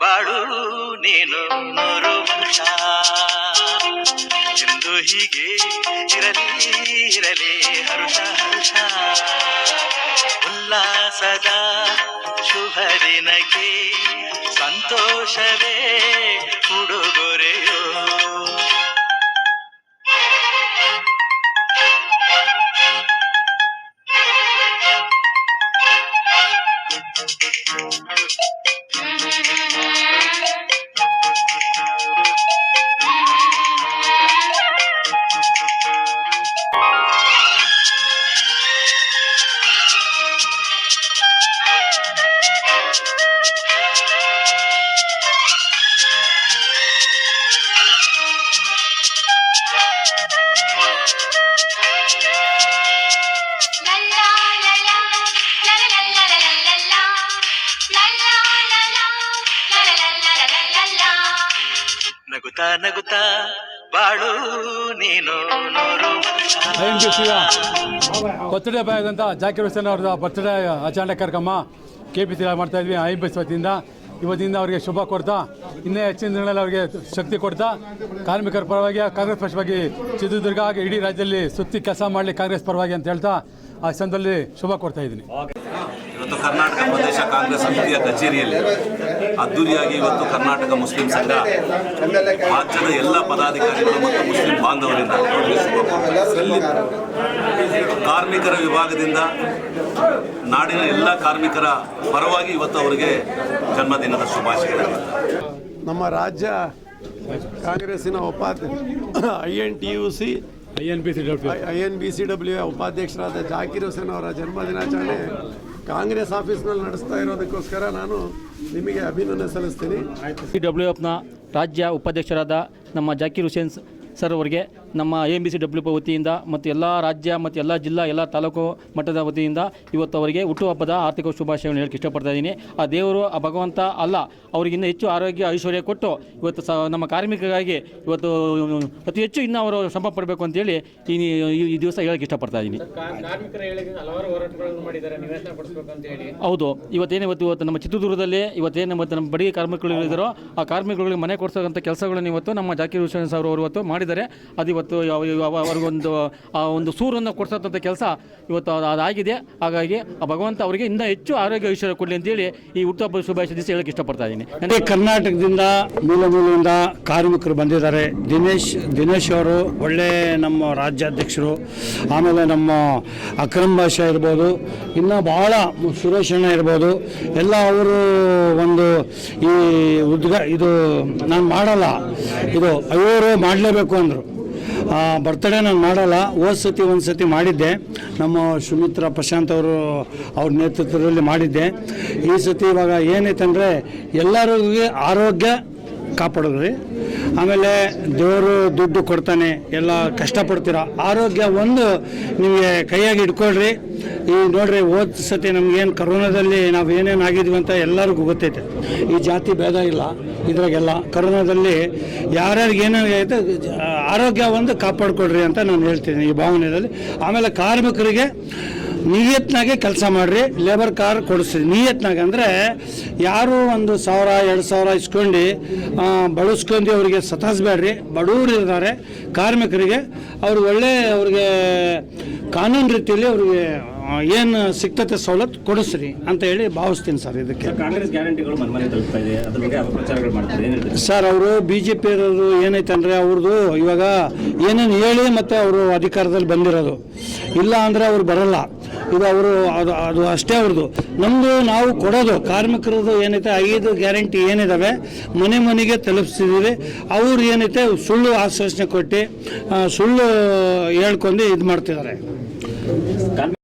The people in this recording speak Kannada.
ಬಾಳು ನೀನು ನೂರು ವರ್ಷ. ಎಂದು ಹೀಗೆ ಇರಲಿ ಇರಲಿ ಹರುಷ ಹರುಷ. ಉಲ್ಲಾಸದ ಶುಭರಿನಗೆ ಸಂತೋಷವೇ ಉಡುಗೊರೆಯೋ. Bye. ನಗುತ್ತಾ ನಗುತ್ತಾ ಬಾಳು ನೀನು. ಬರ್ತ್ಡೇ ಬಾಯ್ ಜಾಕಿರ್ ಹುಸೇನ್ ಅವ್ರದ್ದು ಬರ್ತ್ಡೇ ಆಚರಣೆ ಕಾರ್ಯಕ್ರಮ ಕೆ ಪಿ ಸಿ ಮಾಡ್ತಾ ಇದ್ವಿ ಐ ಬಸ್ ವತಿಯಿಂದ. ಇವತ್ತಿಂದ ಅವರಿಗೆ ಶುಭ ಕೊಡ್ತಾ, ಇನ್ನೇ ಹೆಚ್ಚಿನ ದಿನಗಳಲ್ಲಿ ಅವರಿಗೆ ಶಕ್ತಿ ಕೊಡ್ತಾ, ಕಾರ್ಮಿಕರ ಪರವಾಗಿ, ಕಾಂಗ್ರೆಸ್ ಪಕ್ಷವಾಗಿ ಚಿತ್ರದುರ್ಗ ಹಾಗೆ ಇಡೀ ರಾಜ್ಯದಲ್ಲಿ ಸುತ್ತಿ ಕೆಲಸ ಮಾಡಲಿ ಕಾಂಗ್ರೆಸ್ ಪರವಾಗಿ ಅಂತ ಹೇಳ್ತಾ, ಆ ಸಂದರ್ಭದಲ್ಲಿ ಶುಭ ಕೊಡ್ತಾ ಇದ್ದೀನಿ. ಇವತ್ತು ಕರ್ನಾಟಕ ಪ್ರದೇಶ ಕಾಂಗ್ರೆಸ್ ಸಮಿತಿಯ ಕಚೇರಿಯಲ್ಲಿ ಅದ್ದೂರಿಯಾಗಿ ಇವತ್ತು ಕರ್ನಾಟಕ ಮುಸ್ಲಿಂ ಸಂಘ ರಾಜ್ಯದ ಎಲ್ಲ ಪದಾಧಿಕಾರಿಗಳು ಮತ್ತು ಮುಸ್ಲಿಂ ಬಾಂಧವರಿಂದ ಕಾರ್ಮಿಕರ ವಿಭಾಗದಿಂದ ನಾಡಿನ ಎಲ್ಲ ಕಾರ್ಮಿಕರ ಪರವಾಗಿ ಇವತ್ತು ಅವರಿಗೆ ಜನ್ಮದಿನದ ಶುಭಾಶಯಗಳು. ನಮ್ಮ ರಾಜ್ಯ ಕಾಂಗ್ರೆಸ್ಸಿನ ಉಪಾಧ್ಯಕ್ಷ I N T U C I N B C W I N B C W ಉಪಾಧ್ಯಕ್ಷರಾದ ಜಾಕಿರ್ ಹುಸೇನ್ ಅವರ ಜನ್ಮದಿನಾಚರಣೆ ಕಾಂಗ್ರೆಸ್ ಆಫೀಸ್ನಲ್ಲಿ ನಡೆಸ್ತಾ ಇರೋದಕ್ಕೋಸ್ಕರ ನಾನು ನಿಮಗೆ ಅಭಿನಂದನೆ ಸಲ್ಲಿಸ್ತೀನಿ. ಸಿ ಡಬ್ಲ್ಯೂ ಎಫ್ನ ರಾಜ್ಯ ಉಪಾಧ್ಯಕ್ಷರಾದ ನಮ್ಮ ಜಾಕಿರ್ ಹುಸೇನ್ ಸ- ಸರ್ ಅವರಿಗೆ ನಮ್ಮ A B C W P ವತಿಯಿಂದ ಮತ್ತು ಎಲ್ಲ ರಾಜ್ಯ ಮತ್ತು ಎಲ್ಲ ಜಿಲ್ಲಾ ಎಲ್ಲ ತಾಲೂಕು ಮಟ್ಟದ ವತಿಯಿಂದ ಇವತ್ತು ಅವರಿಗೆ ಹುಟ್ಟುಹಬ್ಬದ ಆರ್ಥಿಕ ಶುಭಾಶಯವನ್ನು ಹೇಳಕ್ಕೆ ಇಷ್ಟಪಡ್ತಾ ಇದ್ದೀನಿ. ಆ ದೇವರು ಆ ಭಗವಂತ ಅಲ್ಲ ಅವರಿಗಿನ್ನ ಹೆಚ್ಚು ಆರೋಗ್ಯ ಐಶ್ವರ್ಯ ಕೊಟ್ಟು ಇವತ್ತು ಸ ನಮ್ಮ ಕಾರ್ಮಿಕರಿಗಾಗಿ ಇವತ್ತು ಅತಿ ಹೆಚ್ಚು ಇನ್ನೂ ಅವರು ಶ್ರಮ ಪಡಬೇಕು ಅಂತೇಳಿ ಈ ಈ- ಈ ದಿವಸ ಹೇಳಕ್ಕೆ ಇಷ್ಟಪಡ್ತಾ ಇದ್ದೀನಿ. ಹೌದು ಇವತ್ತೇನು ಇವತ್ತು ಇವತ್ತು ನಮ್ಮ ಚಿತ್ರದುರ್ಗದಲ್ಲಿ ಇವತ್ತೇನು ಇವತ್ತು ನಮ್ಮ ಬಡಿಗೆ ಕಾರ್ಮಿಕರು ಇದ್ದಾರೋ ಆ ಕಾರ್ಮಿಕರುಗಳಿಗೆ ಮನೆ ಕೊಡ್ಸೋಂಥ ಕೆಲಸಗಳನ್ನು ಇವತ್ತು ನಮ್ಮ ಜಾಕಿರ್ ಹುಸೇನ್ ಸರ್ ಅವರು ಇವತ್ತು ಮಾಡಿದ್ದಾರೆ. ಅದು ಇವತ್ತು ಅವ್ರಿಗೊಂದು ಆ ಒಂದು ಸೂರನ್ನು ಕೊಡಿಸೋಂಥ ಕೆಲಸ ಇವತ್ತು ಅದಾಗಿದೆ ಹಾಗಾಗಿ ಆ ಭಗವಂತ ಅವರಿಗೆ ಇನ್ನೂ ಹೆಚ್ಚು ಆರೋಗ್ಯ ಐಶ್ವರ್ಯ ಕೊಡಲಿ ಅಂತೇಳಿ ಈ ಹುಟ್ಟುಹಬ್ಬ ಶುಭಾಶಯ ದಿವಸ ಹೇಳಕ್ಕೆ ಇಷ್ಟಪಡ್ತಾ ಇದ್ದೀನಿ. ಕರ್ನಾಟಕದಿಂದ ಮೂಲ ಮೂಲದಿಂದ ಕಾರ್ಮಿಕರು ಬಂದಿದ್ದಾರೆ. ದಿನೇಶ್ ದಿನೇಶ್ ಅವರು ಒಳ್ಳೆ ನಮ್ಮ ರಾಜ್ಯಾಧ್ಯಕ್ಷರು ಆಮೇಲೆ ನಮ್ಮ ಅಕ್ರಮ್ ಭಾಷೆ ಇರ್ಬೋದು ಇನ್ನೂ ಭಾಳ ಸುರೇಶ್ ಅಣ್ಣ ಇರ್ಬೋದು ಎಲ್ಲ ಅವರು ಒಂದು ಈ ಉದ್ಘಾ ಇದು ನಾನು ಮಾಡಲ್ಲ. ಇದು ಅವರು ಮಾಡಲೇಬೇಕು. ಅಂದರು. ಬರ್ತ್ಡೇ ನಾನು ಮಾಡಲ್ಲ, ಹೋದ ಸತಿ, ಒಂದು ಸತಿ ಮಾಡಿದ್ದೆ. ನಮ್ಮ ಸುಮಿತ್ರ ಪ್ರಶಾಂತ್ ಅವರು ಅವ್ರ ನೇತೃತ್ವದಲ್ಲಿ ಮಾಡಿದ್ದೆ. ಈ ಸತಿ ಇವಾಗ ಏನೈತೆ ಅಂದರೆ ಎಲ್ಲರಿಗೂ ಆರೋಗ್ಯ ಕಾಪಾಡಿದ್ರಿ. ಆಮೇಲೆ ದೇವರು ದುಡ್ಡು ಕೊಡ್ತಾನೆ, ಎಲ್ಲ ಕಷ್ಟಪಡ್ತೀರ? ಆರೋಗ್ಯ ಒಂದು ನಿಮಗೆ ಕೈಯಾಗಿ ಇಟ್ಕೊಳ್ರಿ ಈ ನೋಡ್ರಿ, ಹೋದ ಸತಿ ನಮ್ಗೇನು ಕರೋನಾದಲ್ಲಿ ನಾವು ಏನೇನು ಆಗಿದ್ವಿ ಅಂತ ಎಲ್ಲರಿಗೂ ಗೊತ್ತೈತೆ. ಈ ಜಾತಿ ಭೇದ ಇಲ್ಲ ಇದ್ರಾಗೆಲ್ಲ. ಕರೋನಾದಲ್ಲಿ ಯಾರ್ಯಾರಿಗೆ ಏನೇನು ಐತೆ ಆರೋಗ್ಯ ಒಂದು ಕಾಪಾಡ್ಕೊಡ್ರಿ ಅಂತ ನಾನು ಹೇಳ್ತೀನಿ ಈ ಭಾವನೆಯಲ್ಲಿ. ಆಮೇಲೆ ಕಾರ್ಮಿಕರಿಗೆ ನಿಯತ್ನಾಗೆ ಕೆಲಸ ಮಾಡ್ರಿ ಲೇಬರ್ ಕಾರ್ ಕೊಡಿಸ್ರಿ ನಿಯತ್ನಾಗೆ ಅಂದರೆ ಯಾರು ಒಂದು ಸಾವಿರ ಎರಡು ಸಾವಿರ ಇಸ್ಕೊಂಡು ಬಳಸ್ಕೊಂಡು ಅವರಿಗೆ ಸತಾಯಿಸ್ಬೇಡ್ರಿ. ಬಡವರು ಇದ್ದಾರೆ ಕಾರ್ಮಿಕರಿಗೆ ಅವ್ರು ಒಳ್ಳೆ ಅವ್ರಿಗೆ ಕಾನೂನು ರೀತಿಯಲ್ಲಿ ಅವ್ರಿಗೆ ಏನು ಸಿಕ್ತತೆ ಸವಲತ್ತು ಕೊಡಿಸ್ರಿ ಅಂತ ಹೇಳಿ ಭಾವಿಸ್ತೀನಿ ಸರ್ ಇದಕ್ಕೆ. ಕಾಂಗ್ರೆಸ್ ಗ್ಯಾರಂಟಿಗಳು ಮನೆ ಮನೆ ತಲುಪ್ತಾ ಇದೆ ಅದ್ರ ಬಗ್ಗೆ ಅಪಪ್ರಚಾರಗಳು ಮಾಡ್ತಾರೆ? ಏನು ಹೇಳ್ತೀರಿ? ಸರ್ ಅವರು ಬಿ ಜೆ ಪಿ ಇರೋದು ಏನೈತೆ ಅಂದರೆ ಅವ್ರದ್ದು ಇವಾಗ ಏನೇನು ಹೇಳಿ ಮತ್ತು ಅವರು ಅಧಿಕಾರದಲ್ಲಿ ಬಂದಿರೋದು. ಇಲ್ಲ ಅಂದರೆ ಅವ್ರು ಬರಲ್ಲ. ಇದು ಅವರು, ಅದು ಅದು ಅಷ್ಟೇ ಅವ್ರದ್ದು. ನಮ್ಮದು ನಾವು ಕೊಡೋದು, ಕಾರ್ಮಿಕರದ್ದು ಏನೈತೆ, ಐದು ಗ್ಯಾರಂಟಿ ಏನಿದ್ದಾವೆ ಮನೆ ಮನೆಗೆ ತಲುಪಿಸಿದ್ದೀವಿ. ಅವ್ರು ಏನೈತೆ, ಸುಳ್ಳು ಆಶ್ವಾಸನೆ ಕೊಟ್ಟು ಸುಳ್ಳು ಹೇಳ್ಕೊಂಡು ಇದು ಮಾಡ್ತಿದ್ದಾರೆ.